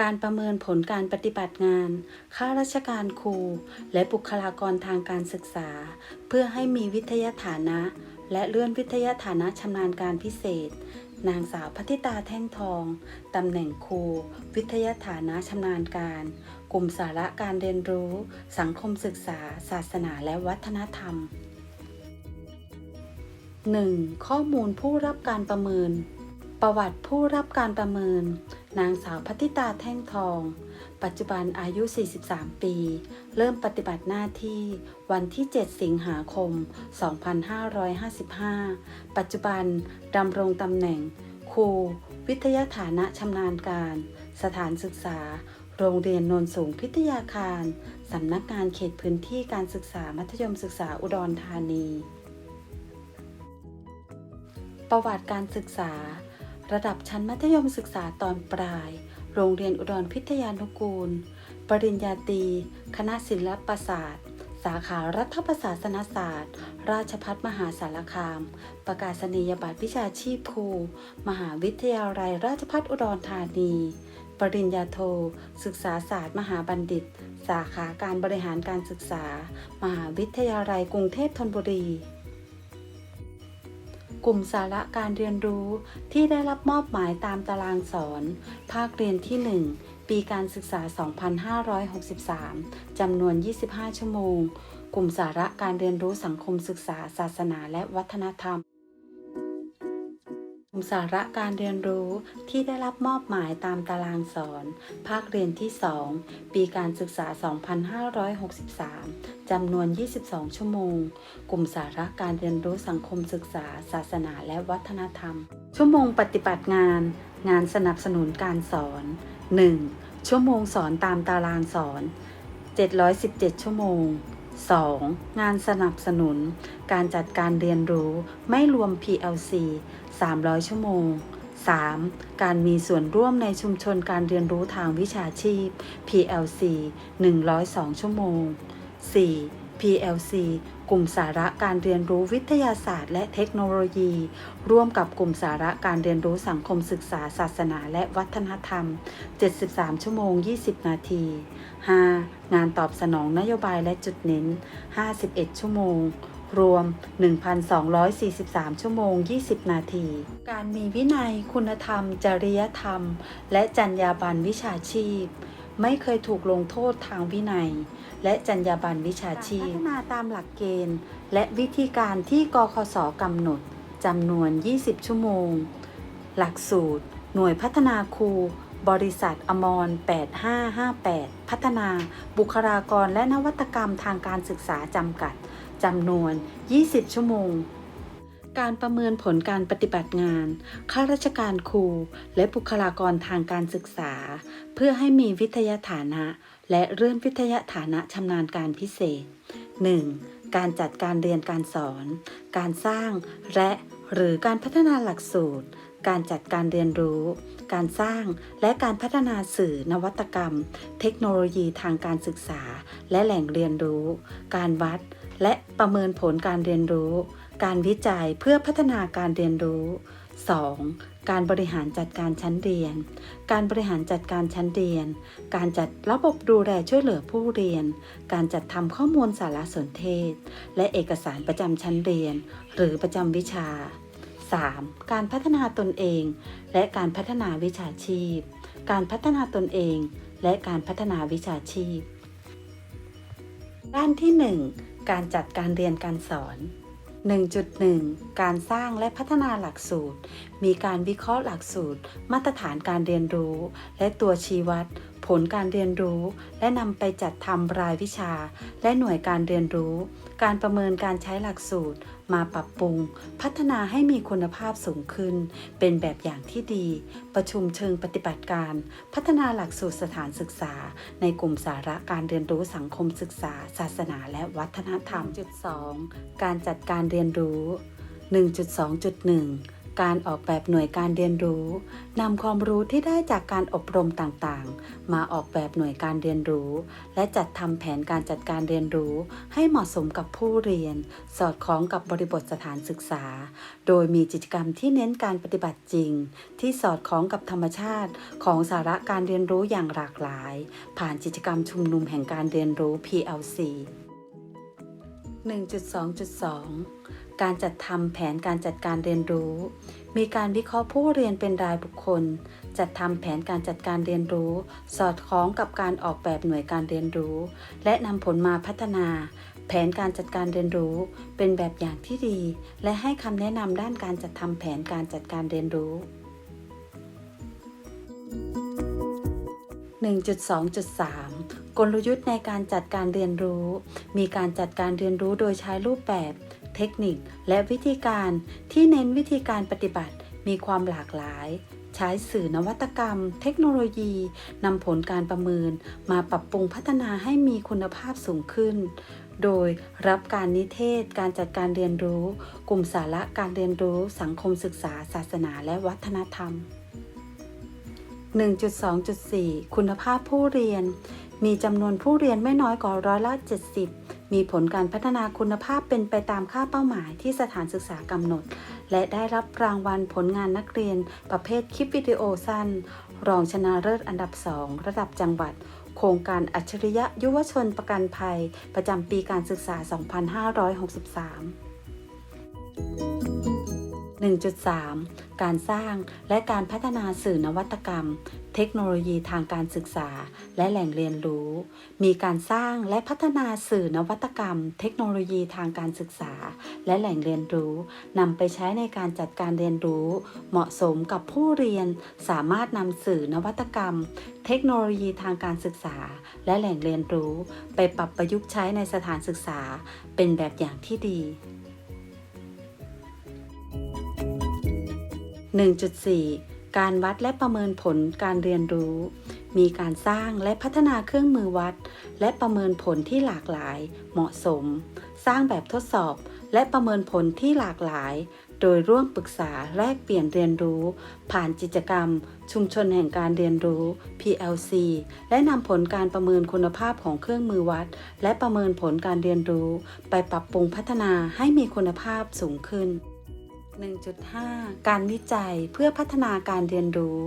การประเมินผลการปฏิบัติงาน ข้าราชการครู และบุคลากรทางการศึกษา เพื่อให้มีวิทยาฐานะ และเลื่อนวิทยาฐานะชำนาญการพิเศษ นางสาวพัทิตาแท่งทอง ตำแหน่งครู วิทยาฐานะชำนาญการ กลุ่มสาระการเรียนรู้ สังคมศึกษา ศาสนาและวัฒนธรรม 1. ข้อมูลผู้รับการประเมิน ประวัติผู้รับการประเมิน นางสาวพัทิตาแท่งทอง ปัจจุบันอายุ 43 ปี เริ่มปฏิบัติหน้าที่วันที่ 7 สิงหาคม 2555 ปัจจุบันดำรงตำแหน่ง ครู วิทยาฐานะชำนาญการ สถานศึกษา โรงเรียนโนนสูงพิทยาคาร สำนักงานเขตพื้นที่การศึกษามัธยมศึกษาอุดรธานี ประวัติการศึกษา ระดับชั้นมัธยมศึกษาตอนปลาย โรงเรียนอุดรพิทยานุกูล ปริญญาตรี คณะศิลปศาสตร์ สาขารัฐประศาสนศาสตร์ ราชพัฒมหาสารคาม ประกาศนียบัตรวิชาชีพครูมหาวิทยาลัยราชภัฏอุดรธานี ปริญญาโท ศึกษาศาสตร์มหาบัณฑิต สาขาการบริหารการศึกษา มหาวิทยาลัยกรุงเทพธนบุรี กลุ่มสาระการเรียนรู้ที่ได้รับมอบหมายตามตารางสอน ภาคเรียนที่ 1 ปีการศึกษา 2563 จำนวน 25 ชั่วโมง กลุ่มสาระการเรียนรู้สังคมศึกษา ศาสนาและวัฒนธรรมกลุ่ม สาระการเรียนรู้ที่ได้รับมอบหมายตามตารางสอน ภาคเรียนที่ 2 ปีการศึกษา 2563 จำนวน 22 ชั่วโมง กลุ่มสาระการเรียนรู้สังคมศึกษา ศาสนาและวัฒนธรรม ชั่วโมงปฏิบัติงาน งานสนับสนุนการสอน 1. ชั่วโมงสอนตามตารางสอน 717 ชั่วโมง 2. งานสนับสนุน การจัดการเรียนรู้ไม่รวม PLC 300 ชั่วโมง 3. การมีส่วนร่วมในชุมชนการเรียนรู้ทางวิชาชีพ PLC 102 ชั่วโมง 4. PLC กลุ่มสาระการเรียนรู้วิทยาศาสตร์ และเทคโนโลยี ร่วมกับกลุ่มสาระการเรียนรู้สังคมศึกษาศาสนาและวัฒนธรรม 73 ชั่วโมง 20 นาที 5. งานตอบสนองนโยบายและจุดเน้น 51 ชั่วโมง รวม 1,243 ชั่วโมง 20 นาที การมีวินัย คุณธรรม จริยธรรม และจรรยาบรรณวิชาชีพ ไม่เคยถูกลงโทษทางวินัย และจรรยาบรรณวิชาชีพ พัฒนาตามหลักเกณฑ์ และวิธีการที่กคสกำหนดจำนวน 20 ชั่วโมง หลักสูตร หน่วยพัฒนาครูบริษัทอมร 8558 พัฒนา บุคลากรและนวัตกรรมทางการศึกษาจำกัด จำนวน 20 ชั่วโมง การประเมินผลการปฏิบัติงาน ข้าราชการครู และบุคลากรทางการศึกษา เพื่อให้มีวิทยาฐานะ และเลื่อนวิทยาฐานะชำนาญการพิเศษ 1. การจัดการเรียนการสอน การสร้างและหรือการพัฒนาหลักสูตร การจัดการเรียนรู้ การสร้างและการพัฒนาสื่อนวัตกรรม เทคโนโลยีทางการศึกษา และแหล่งเรียนรู้ การวัด และประเมินผลการเรียนรู้ การวิจัยเพื่อพัฒนาการเรียนรู้ 2. การบริหารจัดการชั้นเรียน การบริหารจัดการชั้นเรียน การจัดระบบดูแลช่วยเหลือผู้เรียน การจัดทำข้อมูลสารสนเทศ และเอกสารประจำชั้นเรียน หรือประจำวิชา 3. การพัฒนาตนเอง และการพัฒนาวิชาชีพ การพัฒนาตนเอง และการพัฒนาวิชาชีพ ด้านที่ 1 การจัดการเรียนการสอน 1.1 การสร้างและพัฒนาหลักสูตร มีการวิเคราะห์หลักสูตร มาตรฐานการเรียนรู้ และตัวชี้วัด ผลการเรียนรู้ และนำไปจัดทำรายวิชา และหน่วยการเรียนรู้ การประเมินการใช้หลักสูตร มาปรับปรุง พัฒนาให้มีคุณภาพสูงขึ้น เป็นแบบอย่างที่ดี ประชุมเชิงปฏิบัติการ พัฒนาหลักสูตรสถานศึกษา ในกลุ่มสาระการเรียนรู้สังคมศึกษา ศาสนาและวัฒนธรรม 2. การจัดการเรียนรู้ 1.2.1 การออกแบบหน่วยการเรียนรู้นำความรู้ที่ได้จากการอบรมต่างๆ มาออกแบบหน่วยการเรียนรู้ และจัดทำแผนการจัดการเรียนรู้ ให้เหมาะสมกับผู้เรียน สอดคล้องกับบริบทสถานศึกษา โดยมีกิจกรรมที่เน้นการปฏิบัติจริง ที่สอดคล้องกับธรรมชาติ ของสาระการเรียนรู้อย่างหลากหลาย ผ่านกิจกรรมชุมนุมแห่งการเรียนรู้ PLC 1.2.2 การจัดทำแผนการจัดการเรียนรู้ มีการวิเคราะห์ผู้เรียนเป็นรายบุคคล จัดทำแผนการจัดการเรียนรู้ สอดคล้องกับการออกแบบหน่วยการเรียนรู้ และนำผลมาพัฒนา แผนการจัดการเรียนรู้ เป็นแบบอย่างที่ดี และให้คำแนะนำด้านการจัดทำแผนการจัดการเรียนรู้ 1.2.3 กลยุทธ์ในการจัดการเรียนรู้ มีการจัดการเรียนรู้โดยใช้รูปแบบ เทคนิคและวิธีการที่เน้นวิธีการปฏิบัติมีความหลากหลาย ใช้สื่อนวัตกรรม เทคโนโลยีนำผลการประเมิน มาปรับปรุงพัฒนาให้มีคุณภาพสูงขึ้น โดยรับการนิเทศ การจัดการเรียนรู้ กลุ่มสาระการเรียนรู้ สังคมศึกษา ศาสนาและวัฒนธรรม 1.2.4 คุณภาพผู้เรียน มีจำนวนผู้เรียนไม่น้อยกว่าร้อยละ 70มีผลการพัฒนาคุณภาพเป็นไปตามค่าเป้าหมายที่สถานศึกษากำหนด และได้รับรางวัลผลงานนักเรียน ประเภทคลิปวิดีโอสั้น รองชนะเลิศอันดับ 2 ระดับจังหวัด โครงการอัจฉริยะยุวชนประกันภัย ประจำปีการศึกษา 2563 1.3 การสร้างและการพัฒนาสื่อนวัตกรรม เทคโนโลยีทางการศึกษา และแหล่งเรียนรู้ มีการสร้างและพัฒนาสื่อนวัตกรรม เทคโนโลยีทางการศึกษา และแหล่งเรียนรู้นำไปใช้ในการจัดการเรียนรู้ เหมาะสมกับผู้เรียน สามารถนำสื่อนวัตกรรม เทคโนโลยีทางการศึกษา และแหล่งเรียนรู้ ไปปรับประยุกต์ใช้ในสถานศึกษา เป็นแบบอย่างที่ดี 1.4 การวัดและประเมินผลการเรียนรู้ มีการสร้างและพัฒนาเครื่องมือวัด และประเมินผลที่หลากหลาย เหมาะสม สร้างแบบทดสอบและประเมินผลที่หลากหลาย โดยร่วมปรึกษาแลกเปลี่ยนเรียนรู้ ผ่านกิจกรรม ชุมชนแห่งการเรียนรู้ PLC และนำผลการประเมินคุณภาพของเครื่องมือวัด และประเมินผลการเรียนรู้ ไปปรับปรุงพัฒนาให้มีคุณภาพสูงขึ้น 1.5 การวิจัยเพื่อพัฒนาการเรียนรู้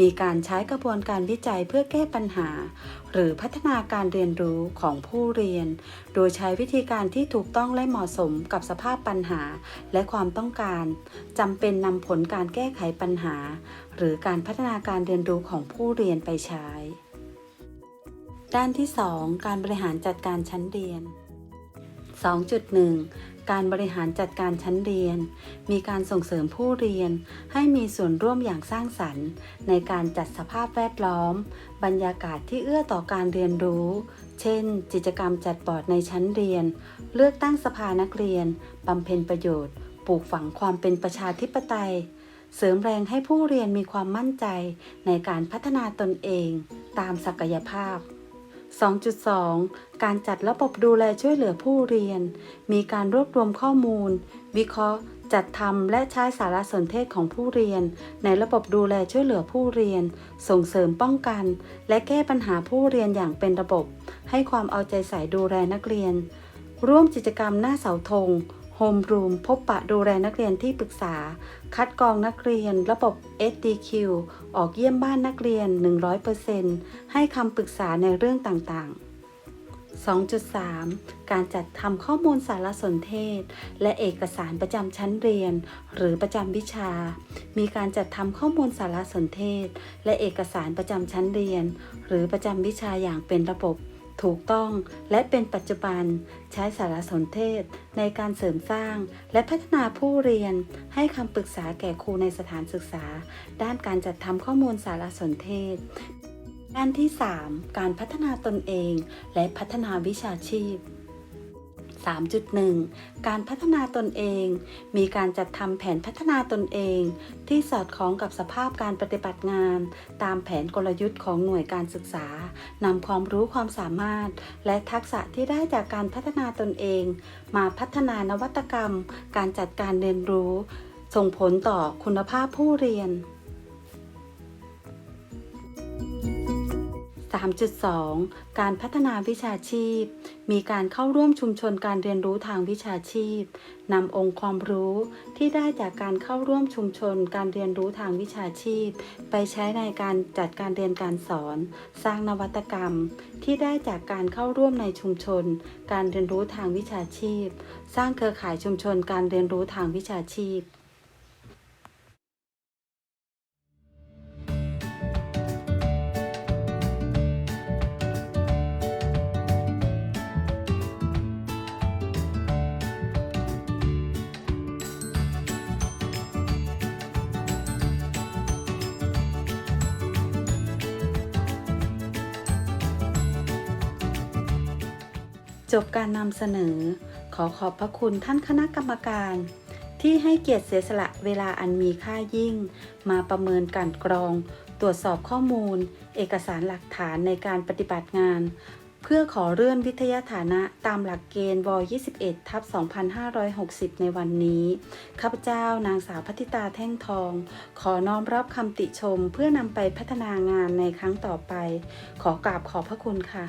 มีการใช้กระบวนการวิจัยเพื่อแก้ปัญหา หรือพัฒนาการเรียนรู้ของผู้เรียน โดยใช้วิธีการที่ถูกต้องและเหมาะสมกับสภาพปัญหาและความต้องการจำเป็นนำผลการแก้ไขปัญหา หรือการพัฒนาการเรียนรู้ของผู้เรียนไปใช้ ด้านที่ 2 การบริหารจัดการชั้นเรียน 2.1 การบริหารจัดการชั้นเรียน มีการส่งเสริมผู้เรียน ให้มีส่วนร่วมอย่างสร้างสรรค์ ในการจัดสภาพแวดล้อม บรรยากาศที่เอื้อต่อการเรียนรู้ เช่น กิจกรรมจัดบอร์ดในชั้นเรียน เลือกตั้งสภานักเรียนบำเพ็ญประโยชน์ ปลูกฝังความเป็นประชาธิปไตย เสริมแรงให้ผู้เรียนมีความมั่นใจในการพัฒนาตนเอง ตามศักยภาพ 2.2 การจัดระบบดูแลช่วยเหลือผู้เรียน มีการรวบรวมข้อมูล วิเคราะห์ จัดทำและใช้สารสนเทศของผู้เรียน ในระบบดูแลช่วยเหลือผู้เรียน ส่งเสริมป้องกัน และแก้ปัญหาผู้เรียนอย่างเป็นระบบ ให้ความเอาใจใส่ดูแลนักเรียน ร่วมกิจกรรมหน้าเสาธง มรูมพบปะดูแลนักเรียนที่ปรึกษา คัดกรองนักเรียน ระบบ SDQ ออกเยี่ยมบ้านนักเรียน 100%ให้คำปรึกษาในเรื่องต่างๆ2.3 การจัดทำข้อมูลสารสนเทศ และเอกสารประจำชั้นเรียน หรือประจำวิชา มีการจัดทำข้อมูลสารสนเทศ และเอกสารประจำชั้นเรียน หรือประจำวิชาอย่างเป็นระบบ ถูกต้องและเป็นปัจจุบันใช้สารสนเทศในการเสริมสร้าง และพัฒนาผู้เรียนให้คำปรึกษาแก่ครูในสถานศึกษา ด้านการจัดทำข้อมูลสารสนเทศ ด้านที่ 3 การพัฒนาตนเอง และพัฒนาวิชาชีพ 3.1 การพัฒนาตนเอง มีการจัดทำแผนพัฒนาตนเอง ที่สอดคล้องกับสภาพการปฏิบัติงาน ตามแผนกลยุทธ์ของหน่วยการศึกษานำความรู้ความสามารถ และทักษะที่ได้จากการพัฒนาตนเอง มาพัฒนานวัตกรรม การจัดการเรียนรู้ ส่งผลต่อคุณภาพผู้เรียน 3.2 การพัฒนาวิชาชีพ มีการเข้าร่วมชุมชนการเรียนรู้ทางวิชาชีพนำองค์ความรู้ที่ได้จากการเข้าร่วมชุมชนการเรียนรู้ทางวิชาชีพ ไปใช้ในการจัดการเรียนการสอน สร้างนวัตกรรม ที่ได้จากการเข้าร่วมในชุมชน การเรียนรู้ทางวิชาชีพ สร้างเครือข่ายชุมชนการเรียนรู้ทางวิชาชีพ จบการนำเสนอ ขอขอบพระคุณท่านคณะกรรมการ ที่ให้เกียรติเสียสละเวลาอันมีค่ายิ่ง มาประเมินการกรอง ตรวจสอบข้อมูล เอกสารหลักฐานในการปฏิบัติงาน เพื่อขอเลื่อนวิทยาฐานะตามหลักเกณฑ์ว21ทับ2560 ในวันนี้ ข้าพเจ้านางสาวพัทิตาแท่งทอง ขอน้อมรับคำติชมเพื่อนำไปพัฒนางานในครั้งต่อไป ขอกราบขอบพระคุณค่ะ